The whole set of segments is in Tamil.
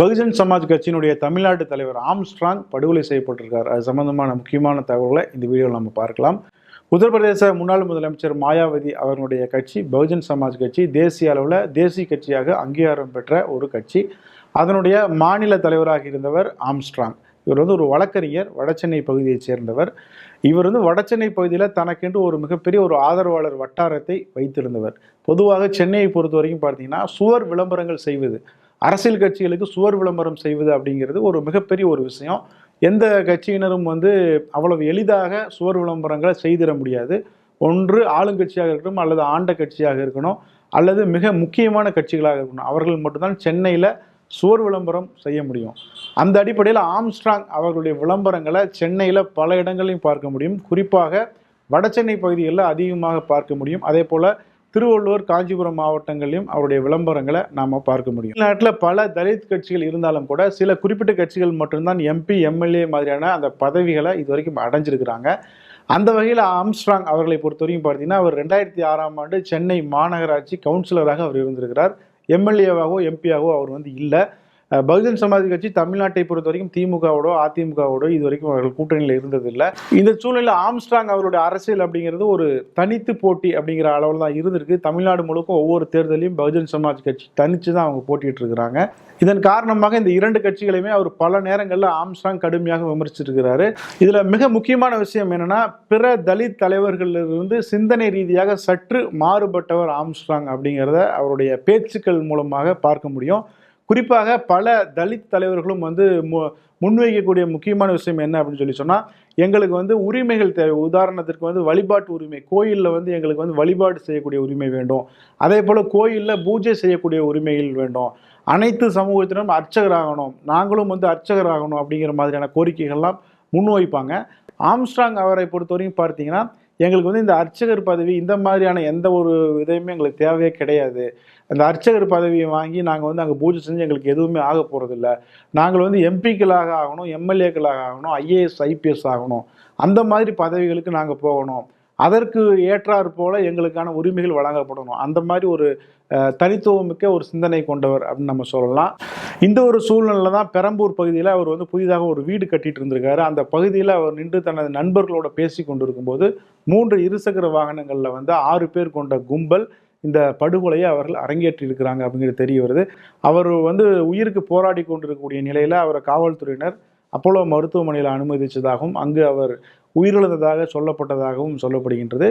பகுஜன் சமாஜ் கட்சியினுடைய தமிழ்நாட்டு தலைவர் ஆம்ஸ்ட்ராங் படுகொலை செய்யப்பட்டிருக்கார். அது சம்பந்தமான முக்கியமான தகவல்களை இந்த வீடியோவில் நம்ம பார்க்கலாம். உத்தரப்பிரதேச முன்னாள் முதலமைச்சர் மாயாவதி அவர்களுடைய கட்சி பகுஜன் சமாஜ் கட்சி தேசிய அளவில் தேசிய கட்சியாக அங்கீகாரம் பெற்ற ஒரு கட்சி. அதனுடைய மாநில தலைவராக இருந்தவர் ஆம்ஸ்ட்ராங். இவர் வந்து ஒரு வழக்கறிஞர் வடசென்னை பகுதியைச் சேர்ந்தவர். இவர் வந்து வடசென்னை பகுதியில் தனக்கென்று ஒரு மிகப்பெரிய ஒரு ஆதரவாளர் வட்டாரத்தை வைத்திருந்தவர். பொதுவாக சென்னையை பொறுத்த வரைக்கும் பார்த்தீங்கன்னா சுவர் விளம்பரங்கள் செய்வது அரசியல் கட்சிகளுக்கு சுவர் விளம்பரம் செய்வது அப்படிங்கிறது ஒரு மிகப்பெரிய ஒரு விஷயம். எந்த கட்சியினரும் வந்து அவ்வளவு எளிதாக சுவர் விளம்பரங்களை செய்திட முடியாது. ஒன்று ஆளுங்கட்சியாக இருக்கணும் அல்லது ஆண்ட கட்சியாக இருக்கணும் அல்லது மிக முக்கியமான கட்சிகளாக இருக்கணும். அவர்கள் மட்டும்தான் சென்னையில் சுவர் விளம்பரம் செய்ய முடியும். அந்த அடிப்படையில் ஆம்ஸ்ட்ராங் அவர்களுடைய விளம்பரங்களை சென்னையில் பல இடங்களையும் பார்க்க முடியும். குறிப்பாக வடசென்னை பகுதிகளில் அதிகமாக பார்க்க முடியும். அதே போல் திருவள்ளூர் காஞ்சிபுரம் மாவட்டங்களிலும் அவருடைய விளம்பரங்களை நாம் பார்க்க முடியும். நாட்டில் பல தலித் கட்சிகள் இருந்தாலும் கூட சில குறிப்பிட்ட கட்சிகள் மட்டும்தான் எம்பி எம்எல்ஏ மாதிரியான அந்த பதவிகளை இது வரைக்கும் அடைஞ்சிருக்கிறாங்க. அந்த வகையில் ஆம்ஸ்ட்ராங் அவர்களை பொறுத்த வரைக்கும் பார்த்தீங்கன்னா அவர் ரெண்டாயிரத்தி ஆறாம் ஆண்டு சென்னை மாநகராட்சி கவுன்சிலராக அவர் இருந்திருக்கிறார். எம்எல்ஏவாகவோ எம்பியாகவோ அவர் வந்து இல்லை. பகுஜன் சமாஜ் கட்சி தமிழ்நாட்டை பொறுத்த வரைக்கும் திமுகவோடோ அதிமுகவோடோ இது வரைக்கும் அவர்கள் கூட்டணியில் இருந்ததில்லை. இந்த சூழ்நிலையில் ஆம்ஸ்ட்ராங் அவருடைய அரசியல் அப்படிங்கிறது ஒரு தனித்து போட்டி அப்படிங்கிற அளவில் தான் இருந்திருக்கு. தமிழ்நாடு முழுக்க ஒவ்வொரு தேர்தலையும் பகுஜன் சமாஜ் கட்சி தனித்து தான் அவங்க போட்டிட்டு இருக்கிறாங்க. இதன் காரணமாக இந்த இரண்டு கட்சிகளையுமே அவர் பல நேரங்களில் ஆம்ஸ்ட்ராங் கடுமையாக விமர்சிச்சிருக்கிறாரு. இதில் மிக முக்கியமான விஷயம் என்னன்னா பிற தலித் தலைவர்களிலிருந்து சிந்தனை ரீதியாக சற்று மாறுபட்டவர் ஆம்ஸ்ட்ராங் அப்படிங்கிறத அவருடைய பேச்சுக்கள் மூலமாக பார்க்க முடியும். குறிப்பாக பல தலித் தலைவர்களும் வந்து மு முன்வைக்கக்கூடிய முக்கியமான விஷயம் என்ன அப்படின்னு சொல்லி சொன்னால் எங்களுக்கு வந்து உரிமைகள் தேவை. உதாரணத்திற்கு வந்து வழிபாட்டு உரிமை கோயிலில் வந்து எங்களுக்கு வந்து வழிபாடு செய்யக்கூடிய உரிமை வேண்டும். அதே போல் கோயிலில் பூஜை செய்யக்கூடிய உரிமைகள் வேண்டும். அனைத்து சமூகத்தினரும் அர்ச்சகராகணும். நாங்களும் வந்து அர்ச்சகராகணும் அப்படிங்கிற மாதிரியான கோரிக்கைகள்லாம் முன்வைப்பாங்க. ஆம்ஸ்ட்ராங் அவரை பொறுத்தவரைக்கும் பார்த்தீங்கன்னா எங்களுக்கு வந்து இந்த அர்ச்சகர் பதவி இந்த மாதிரியான எந்த ஒரு இதையுமே எங்களுக்கு தேவையே கிடையாது. அந்த அர்ச்சகர் பதவியை வாங்கி நாங்கள் வந்து அங்கே பூஜை செஞ்சு எங்களுக்கு எதுவுமே ஆக போகிறதில்ல நாங்கள் வந்து எம்பிக்களாக ஆகணும் எம்எல்ஏக்களாக ஆகணும் ஐஏஎஸ் ஐபிஎஸ் ஆகணும். அந்த மாதிரி பதவிகளுக்கு நாங்கள் போகணும். அதற்கு ஏற்றாற் போல எங்களுக்கான உரிமைகள் வழங்கப்படணும். அந்த மாதிரி ஒரு தனித்துவமிக்க ஒரு சிந்தனை கொண்டவர் அப்படின்னு நம்ம சொல்லலாம். இந்த ஒரு சூழ்நிலை தான் பெரம்பூர் பகுதியில் அவர் வந்து புதிதாக ஒரு வீடு கட்டிட்டு இருந்திருக்காரு. அந்த பகுதியில் அவர் நின்று தனது நண்பர்களோட பேசி கொண்டு இருக்கும்போது மூன்று இருசக்கர வாகனங்களில் வந்து ஆறு பேர் கொண்ட கும்பல் இந்த படுகொலையை அவர்கள் அரங்கேற்றி இருக்கிறாங்க அப்படிங்கிறது தெரிய வருது. அவர் வந்து உயிருக்கு போராடி கொண்டிருக்கக்கூடிய நிலையில் அவரை காவல்துறையினர் அப்போலோ மருத்துவமனையில் அனுமதித்ததாகவும் அங்கு அவர் உயிரிழந்ததாக சொல்லப்பட்டதாகவும் சொல்லப்படுகின்றது.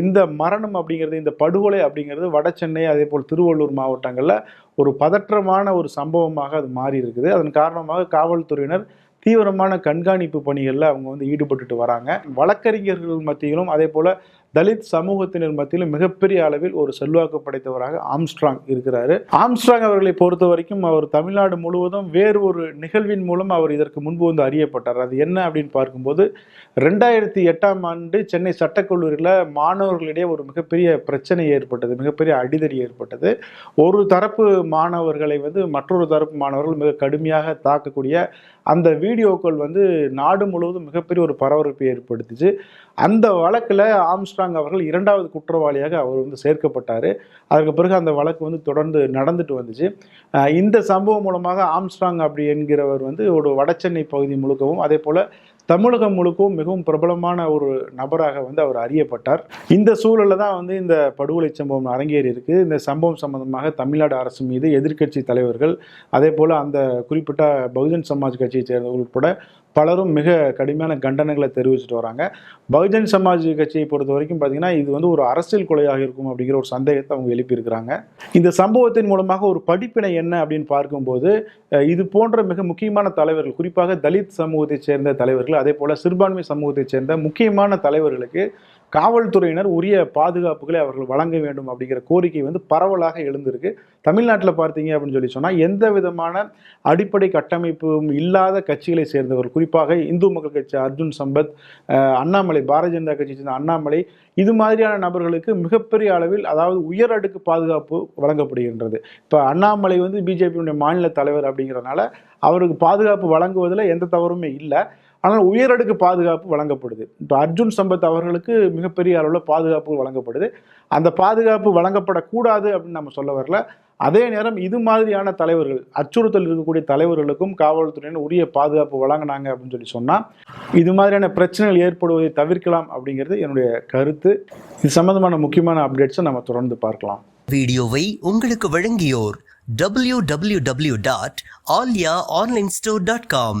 இந்த மரணம் அப்படிங்கிறது இந்த படுகொலை அப்படிங்கிறது வட சென்னை அதே போல் திருவள்ளூர் மாவட்டங்களில் ஒரு பதற்றமான ஒரு சம்பவமாக அது மாறி இருக்குது அதன் காரணமாக காவல்துறையினர் தீவிரமான கண்காணிப்பு பணிகளில் அவங்க வந்து ஈடுபட்டுட்டு வராங்க. வழக்கறிஞர்கள் மத்தியிலும் அதே போல் தலித் சமூகத்தினர் மத்தியிலும் மிகப்பெரிய அளவில் ஒரு செல்வாக்கு படைத்தவராக ஆம்ஸ்ட்ராங் இருக்கிறாரு. ஆம்ஸ்ட்ராங் அவர்களை பொறுத்த வரைக்கும் அவர் தமிழ்நாடு முழுவதும் வேறு ஒரு நிகழ்வின் மூலம் அவர் இதற்கு முன்பு வந்து அறியப்பட்டார். அது என்ன அப்படின்னு பார்க்கும்போது ரெண்டாயிரத்தி எட்டாம் ஆண்டு சென்னை சட்டக்கல்லூரியில் மாணவர்களிடையே ஒரு மிகப்பெரிய பிரச்சனை ஏற்பட்டது மிகப்பெரிய அடிதடி ஏற்பட்டது. ஒரு தரப்பு மாணவர்களை வந்து மற்றொரு தரப்பு மாணவர்கள் மிக கடுமையாக தாக்கக்கூடிய அந்த வீடியோக்கள் வந்து நாடு முழுவதும் மிகப்பெரிய ஒரு பரபரப்பை ஏற்படுத்துச்சு. அந்த வழக்கில் ஆம்ஸ்ட்ராங் அவர்கள். இரண்டாவது குற்றவாளியாக அவர் வந்து சேர்க்கப்பட்டார். அதற்கு பிறகு அந்த வழக்கு வந்து தொடர்ந்து நடந்துட்டு வந்துச்சு. இந்த சம்பவம் மூலமாக ஆம்ஸ்ட்ராங் அப்படி என்கிறவர் வந்து ஒரு வடசென்னை பகுதி முழுக்கவும் அதே போல் தமிழகம் முழுக்கவும் மிகவும் பிரபலமான ஒரு நபராக வந்து அவர் அறியப்பட்டார். இந்த சூழலில் தான் வந்து இந்த படுகொலை சம்பவம் அரங்கேறி இருக்குது இந்த சம்பவம் சம்பந்தமாக தமிழ்நாடு அரசு மீது எதிர்க்கட்சி தலைவர்கள் அதே போல் அந்த குறிப்பிட்ட பகுஜன் சமாஜ் கட்சியை சேர்ந்தவர்கள் உட்பட பலரும் மிக கடுமையான கண்டனங்களை தெரிவிச்சுட்டு வராங்க. பகுஜன் சமாஜ் கட்சியை பொறுத்த வரைக்கும் பார்த்தீங்கன்னா இது வந்து ஒரு அரசியல் கொலையாக இருக்கும் அப்படிங்கிற ஒரு சந்தேகத்தை அவங்க எழுப்பியிருக்கிறாங்க. இந்த சம்பவத்தின் மூலமாக ஒரு படிப்பினை என்ன அப்படின்னு பார்க்கும்போது இது போன்ற மிக முக்கியமான தலைவர்கள் குறிப்பாக தலித் சமூகத்தைச் சேர்ந்த தலைவர்கள் அதே போல் சிறுபான்மை சமூகத்தைச் சேர்ந்த முக்கியமான தலைவர்களுக்கு காவல்துறையினர் உரிய பாதுகாப்புகளை அவர்கள் வழங்க வேண்டும் அப்படிங்கிற கோரிக்கை வந்து பரவலாக எழுந்திருக்கு. தமிழ்நாட்டில் பார்த்தீங்க அப்படின்னு சொல்லி சொன்னால் எந்த விதமான அடிப்படை கட்டமைப்பும் இல்லாத கட்சிகளை சேர்ந்தவர்கள் குறிப்பாக இந்து மக்கள் கட்சி அர்ஜுன் சம்பத் அண்ணாமலை பாரதிய ஜனதா கட்சியை சேர்ந்த அண்ணாமலை இது மாதிரியான நபர்களுக்கு மிகப்பெரிய அளவில் அதாவது உயர் அடுக்கு பாதுகாப்பு வழங்கப்படுகின்றது. இப்போ அண்ணாமலை வந்து பிஜேபியுடைய மாநில தலைவர் அப்படிங்கிறதுனால அவருக்கு பாதுகாப்பு வழங்குவதில் எந்த தவறுமே இல்லை. ஆனால் உயரடுக்கு பாதுகாப்பு வழங்கப்படுது. இப்போ அர்ஜுன் சம்பத் அவர்களுக்கு மிகப்பெரிய அளவில் பாதுகாப்பு வழங்கப்படுது. அந்த பாதுகாப்பு வழங்கப்படக்கூடாது அப்படின்னு நம்ம சொல்ல வரல. அதே நேரம் இது மாதிரியான தலைவர்கள் அச்சுறுத்தல் இருக்கக்கூடிய தலைவர்களுக்கும் காவல்துறையினர் உரிய பாதுகாப்பு வழங்கினாங்க அப்படின்னு சொல்லி சொன்னால் இது மாதிரியான பிரச்சனைகள் ஏற்படுவதை தவிர்க்கலாம் அப்படிங்கிறது என்னுடைய கருத்து. இது சம்பந்தமான முக்கியமான அப்டேட்ஸை நம்ம தொடர்ந்து பார்க்கலாம். வீடியோவை உங்களுக்கு வழங்கியோர் W W W dot Aalya online store dot com